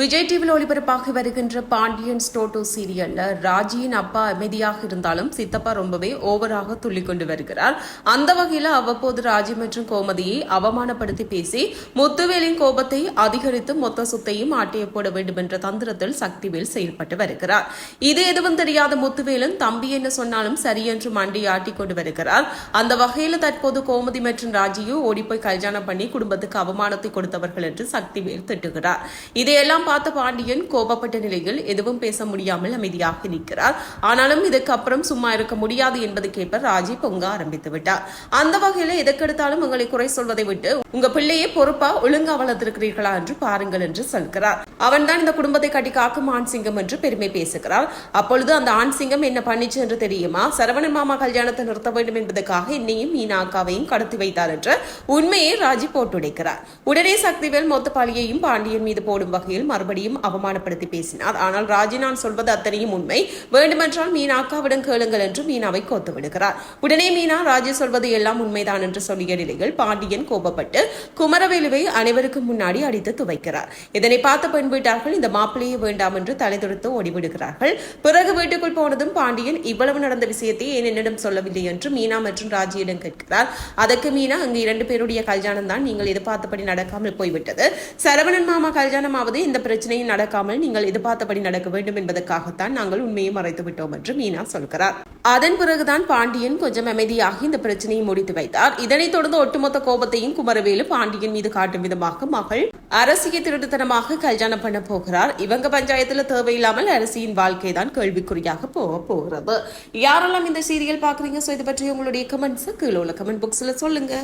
விஜய் டிவியில் ஒளிபரப்பாகி வருகின்ற பாண்டியன் ஸ்டோட்டோ சீரியல்ல ராஜியின் அப்பா அமைதியாக இருந்தாலும் சித்தப்பா ரொம்பவே ஓவராக துள்ளி கொண்டு வருகிறார். அந்த வகையில் அவ்வப்போது ராஜி மற்றும் கோமதியை அவமானப்படுத்தி பேசி முத்துவேலின் கோபத்தை அதிகரித்து மொத்த சொத்தையும் ஆட்டிய போட வேண்டும் என்ற தந்திரத்தில் சக்திவேல் செயல்பட்டு வருகிறார். இது எதுவும் தெரியாத முத்துவேலன் தம்பி என்ன சொன்னாலும் சரி என்று மண்டி ஆட்டிக்கொண்டு வருகிறார். அந்த வகையில் தற்போது கோமதி மற்றும் ராஜியோ ஓடிப்போய் கல்யாணம் பண்ணி குடும்பத்துக்கு அவமானத்தை கொடுத்தவர்கள் என்று சக்திவேல் திட்டுகிறார். இதையெல்லாம் பார்த்த பாண்டியன் கோபப்பட்ட நிலையில் எதுவும் பேச முடியாமல் அமைதியாக நிற்கிறார். ஆனாலும் இதுக்கு அப்புறம் சும்மா இருக்க முடியாது என்பதுக்கேற்ப ராஜி பொங்க ஆரம்பித்து விட்டார். அந்த வகையில எதற்கெடுத்தாலும் உங்களை குறை சொல்வதை விட்டு உங்க பிள்ளையை பொறுப்பா ஒழுங்கா வளர்த்திருக்கிறீர்களா என்று பாருங்கள் என்று சொல்கிறார். அவன் தான் இந்த குடும்பத்தை கட்டி காக்கும் ஆண் சிங்கம் என்று பெருமை பேசுகிறார் அப்பொழுது அந்த ஆண் சிங்கம் என்ன பண்ணிச்சு என்று தெரியுமா? சரவணன் மாமா கல்யாணத்தை நிறுத்த வேண்டும் என்பதற்காக என்னையும் மீனா அக்காவையும் கடத்தி வைத்தார் என்ற உண்மையை ராஜி போட்டுடைக்கிறார். உடனே சக்திவேல் மொத்த பாண்டியன் மீது போடும் வகையில் மறுபடியும் அவமானப்படுத்தி பேசினார். ஆனால் ராஜினான் சொல்வது அத்தனையும் உண்மை. வேண்டுமென்றால் மீனா அக்காவிடம் கேளுங்கள் என்று மீனாவை கோத்து விடுகிறார். உடனே மீனா ராஜி சொல்வது எல்லாம் உண்மைதான் என்று சொல்லிய நிலையில் பாண்டியன் கோபப்பட்டு குமரவேலுவை அனைவருக்கும் முன்னாடி அடித்து துவைக்கிறார். இதனை பார்த்த பெண் வீட்டார்கள் இந்த மாப்பிள்ளையை வேண்டாம் என்று தலை துடுத்து ஓடிவிடுகிறார்கள். பிறகு வீட்டுக்குள் போனதும் பாண்டியன் இவ்வளவு நடந்த விஷயத்தை ஏன் என்னிடம் சொல்லவில்லை என்று மீனா மற்றும் ராஜியிடம் கேட்கிறார். அதற்கு மீனா அங்கு இரண்டு பேருடைய கல்யாணம் தான் நீங்கள் எதிர்பார்த்தபடி நடக்காமல் போய்விட்டது. சரவணன் மாமா கல்யாணமாவது இந்த பிரச்சனையும் நடக்காமல் நீங்கள் எதிர்பார்த்தபடி நடக்க வேண்டும் என்பதற்காகத்தான் நாங்கள் உண்மையை மறைத்து விட்டோம் என்று மீனா சொல்கிறார். அதன் பிறகுதான் பாண்டியன் கொஞ்சம் அமைதியாக இந்த பிரச்சனையை முடித்து வைத்தார். இதனைத் தொடர்ந்து ஒட்டுமொத்த கோபத்தையும் குமரவேலு பாண்டியன் மீது காட்டும் விதமாக மகள் அரசியை திருட்டுத்தனமாக கல்யாணம் பண்ண போகிறார். இவங்க பஞ்சாயத்துல தேவையில்லாமல் அரசியின் வாழ்க்கை தான் கேள்விக்குறியாக போக போகிறது. யாரெல்லாம் இந்த சீரியல் பாக்குறீங்க சோ இது பற்றி உங்களுடைய கமெண்ட்ஸ் கீழே உள்ள கமெண்ட் புக்ஸ்ல சொல்லுங்க.